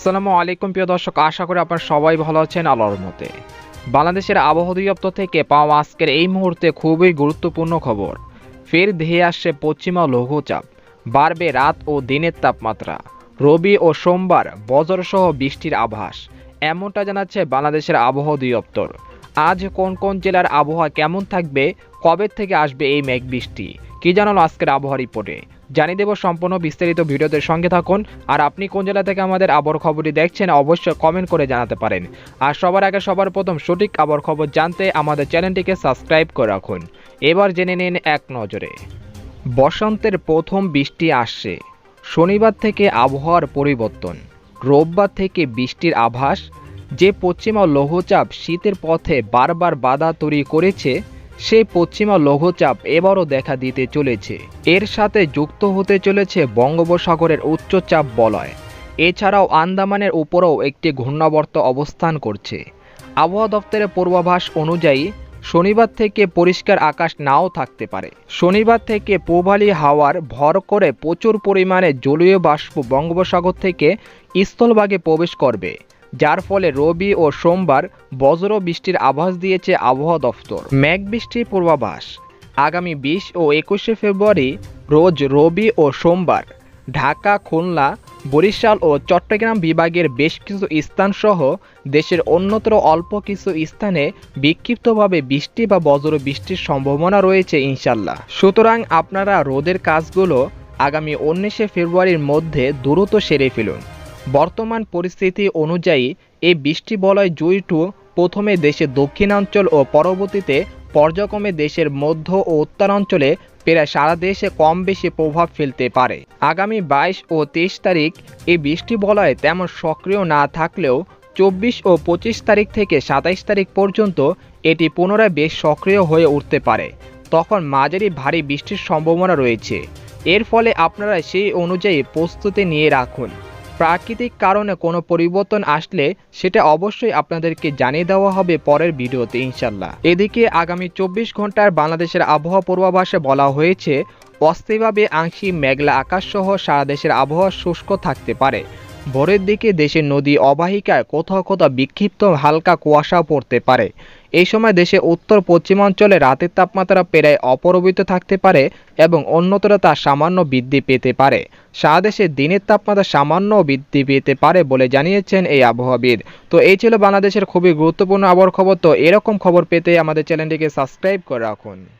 আসসালামু আলাইকুম প্রিয় দর্শক, আশা করি আপনারা সবাই ভালো আছেন আল্লাহর মতে বাংলাদেশের আবহাওয়া অধিদপ্তর থেকে পাওয়া আজকের এই মুহূর্তে খুবই গুরুত্বপূর্ণ খবর। ফের ধেয়ে আসছে পশ্চিমা লঘুচাপ, বাড়বে রাত ও দিনের তাপমাত্রা। রবি ও সোমবার বজ্রসহ বৃষ্টির আভাস, এমনটা জানাচ্ছে বাংলাদেশের আবহাওয়া অধিদপ্তর। আজ কোন কোন জেলার আবহাওয়া কেমন থাকবে, কবে থেকে আসবে এই মেঘ বৃষ্টি কি জানালো আজকের আবহাওয়া রিপোর্টে? জানিয়ে দেব সম্পূর্ণ বিস্তারিত ভিডিওদের সঙ্গে থাকুন। আর আপনি কোন জেলা থেকে আমাদের আবহাওয়ার খবরটি দেখছেন অবশ্যই কমেন্ট করে জানাতে পারেন। আর সবার আগে সবার প্রথম সঠিক আবহাওয়ার খবর জানতে আমাদের চ্যানেলটিকে সাবস্ক্রাইব করে রাখুন। এবার জেনে নিন এক নজরে। বসন্তের প্রথম বৃষ্টি আসছে। শনিবার থেকে আবহাওয়ার পরিবর্তন। রোববার থেকে বৃষ্টির আভাস। যে পশ্চিমা লৌহচাপ শীতের পথে বারবার বাধা তৈরি করেছে সেই পশ্চিমা লঘুচাপ এবারও দেখা দিতে চলেছে। এর সাথে যুক্ত হতে চলেছে বঙ্গোপসাগরের উচ্চচাপ বলয়। এছাড়াও আন্দামানের উপরেও একটি ঘূর্ণাবর্ত অবস্থান করছে। আবহাওয়া দপ্তরের পূর্বাভাস অনুযায়ী, শনিবার থেকে পরিষ্কার আকাশ নাও থাকতে পারে। শনিবার থেকে পূবালি হাওয়ার ভর করে প্রচুর পরিমাণে জলীয় বাষ্প বঙ্গোপসাগর থেকে স্থলভাগে প্রবেশ করবে। যার ফলে রবি ও সোমবার বজ্র বৃষ্টির আভাস দিয়েছে আবহাওয়া দফতর। মেঘ বৃষ্টির পূর্বাভাস। আগামী বিশ ও একুশে ফেব্রুয়ারি রোজ রবি ও সোমবার। ঢাকা, খুলনা, বরিশাল ও চট্টগ্রাম বিভাগের বেশ কিছু স্থানসহ দেশের অন্যত্র অল্প কিছু স্থানে বিক্ষিপ্তভাবে বৃষ্টি বা বজ্র বৃষ্টির সম্ভাবনা রয়েছে ইনশাল্লাহ সুতরাং আপনারা রোদের কাজগুলো আগামী উনিশে ফেব্রুয়ারির মধ্যে দ্রুত সেরে ফেলুন। বর্তমান পরিস্থিতি অনুযায়ী এই বৃষ্টি বলয় জুইটু প্রথমে দেশের দক্ষিণাঞ্চল ও পরবর্তীতে পর্যায়ক্রমে দেশের মধ্য ও উত্তরাঞ্চলে প্রায় সারা দেশে কম বেশি প্রভাব ফেলতে পারে। আগামী বাইশ ও তেইশ তারিখ এই বৃষ্টি বলয় তেমন সক্রিয় না থাকলেও চব্বিশ ও পঁচিশ তারিখ থেকে সাতাইশ তারিখ পর্যন্ত এটি পুনরায় বেশ সক্রিয় হয়ে উঠতে পারে। তখন মাঝারি ভারী বৃষ্টির সম্ভাবনা রয়েছে। এর ফলে আপনারা সেই অনুযায়ী প্রস্তুতি নিয়ে রাখুন। প্রাকৃতিক কারণে কোনো পরিবর্তন আসলে সেটা অবশ্যই আপনাদেরকে জানিয়ে দেওয়া হবে পরের ভিডিওতে ইনশাল্লাহ এদিকে আগামী চব্বিশ ঘণ্টার বাংলাদেশের আবহাওয়া পূর্বাভাসে বলা হয়েছে, অস্থায়ীভাবে আংশিক মেঘলা আকাশ সহ সারা দেশের আবহাওয়া শুষ্ক থাকতে পারে। ভোরের দিকে দেশের নদী অবাহিকায় কোথাও কোথাও বিক্ষিপ্ত হালকা কুয়াশা পড়তে পারে। এই সময় দেশে উত্তর পশ্চিমাঞ্চলে রাতের তাপমাত্রা প্রায় অপরবিত থাকতে পারে এবং অন্যত্র তা সামান্য বৃদ্ধি পেতে পারে। সারা দেশে দিনের তাপমাত্রা সামান্য বৃদ্ধি পেতে পারে বলে জানিয়েছেন এই আবহাওয়াবিদ। তো এই ছিল বাংলাদেশের খুবই গুরুত্বপূর্ণ আবহাওয়ার খবর। তো এরকম খবর পেতে আমাদের চ্যানেলটিকে সাবস্ক্রাইব করে রাখুন।